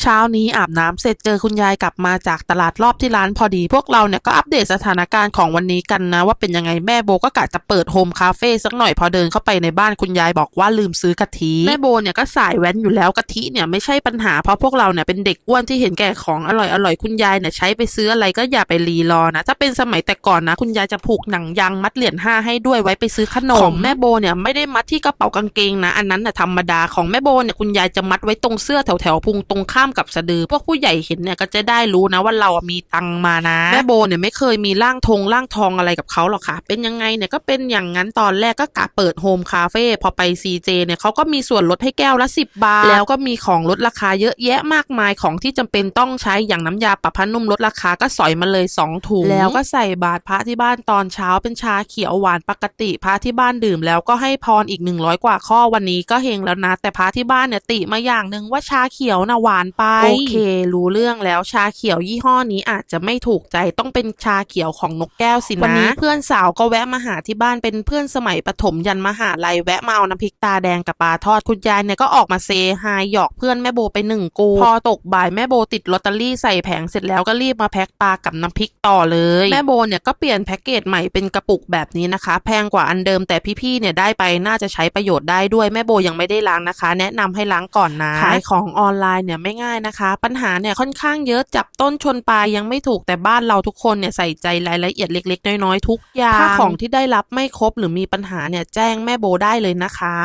เช้านี้อาบน้ำเสร็จเจอคุณยายกลับมาจากตลาดรอบที่ร้านพอดี พวกเราเนี่ยก็อัปเดตสถานการณ์ของวันนี้กันนะ ว่าเป็นยังไงแม่โบก็กะจะเปิดโฮมคาเฟ่สักหน่อยพอเดินเข้าไปในบ้านคุณยายบอกว่าลืมซื้อกะทิแม่โบเนี่ยก็สายแว้นอยู่แล้วกะทิเนี่ยไม่ใช่ปัญหาเพราะพวกเราเนี่ยเป็นเด็กอ้วนที่เห็นแก่ของอร่อยอร่อยคุณยายเนี่ยใช้ไปซื้ออะไรก็อย่าไปรีรอนะถ้าเป็นสมัยแต่ก่อนนะคุณยายจะผูกหนังยางมัดเหรียญห้าให้ด้วยไว้ไปซื้อขนมของแม่โบเนี่ยไม่ได้มัดที่กระเป๋ากางเกงนะอันนั้นน่ะธรรมดาของแม่โบเนี่ยคุณยายจะมัดไว้ตรงเสื้อแถวแถวพุงตรงข้าามกับสะดือ พวกผู้ใหญ่เห็นเนี่ยก็จะได้รู้นะว่าเรามีตังมานะ แม่โบเนี่ยไม่เคยมีร่างทงร่างทองอะไรกับเขาหรอกค่ะ เป็นยังไงเนี่ยก็เป็นอย่างนั้นตอนแรกก็กะเปิดโฮมคาเฟ่พอไป CJ เจเนี่ยเขาก็มีส่วนลดให้แก้วละ 10 บาท แล้วก็มีของลดราคาเยอะแยะมากมายของที่จำเป็นต้องใช้อย่างน้ำยาปรับผ้านุ่มลดราคาก็สอยมาเลย 2 ถุง แล้วก็ใส่บาตรพระที่บ้านตอนเช้าเป็นชาเขียวหวานปกติพระที่บ้านดื่ม แล้วก็ให้พรอีก 100 กว่าข้อวันนี้ก็เฮงแล้วนะ แต่พระที่บ้านเนี่ยติมาอย่างหนึ่งว่าชาเขียวนะหวานไป โอเค รู้เรื่องแล้วชาเขียวยี่ห้อนี้อาจจะไม่ถูกใจต้องเป็นชาเขียวของนกแก้วสินะวันนี้เพื่อนสาวก็แวะมาหาที่บ้านเป็นเพื่อนสมัยประถมยันมหาลัยแวะมาเอาน้ำพริกตาแดงกับปลาทอดคุณยายเนี่ยก็ออกมาเซฮายหยอกเพื่อนแม่โบไปหนึ่งกู พอตกบ่ายแม่โบติดลอตเตอรี่ใส่แผงเสร็จแล้วก็รีบมาแพ็คปลากับน้ำพริกต่อเลย แม่โบเนี่ยก็เปลี่ยนแพ็กเกจใหม่เป็นกระปุกแบบนี้นะคะ แพงกว่าอันเดิมแต่พี่ๆเนี่ยได้ไปน่าจะใช้ประโยชน์ได้ด้วยแม่โบยังไม่ได้ล้างนะคะ แนะนำให้ล้างก่อนนะขายของออนไลน์เนี่ยไม่ง่ายนะคะ ปัญหาเนี่ยค่อนข้างเยอะจับต้นชนปลายยังไม่ถูกแต่บ้านเราทุกคนเนี่ยใส่ใจรายละเอียดเล็ก ๆ น้อยๆทุกอย่างถ้าของที่ได้รับไม่ครบหรือมีปัญหาเนี่ยแจ้งแม่โบได้เลยนะคะ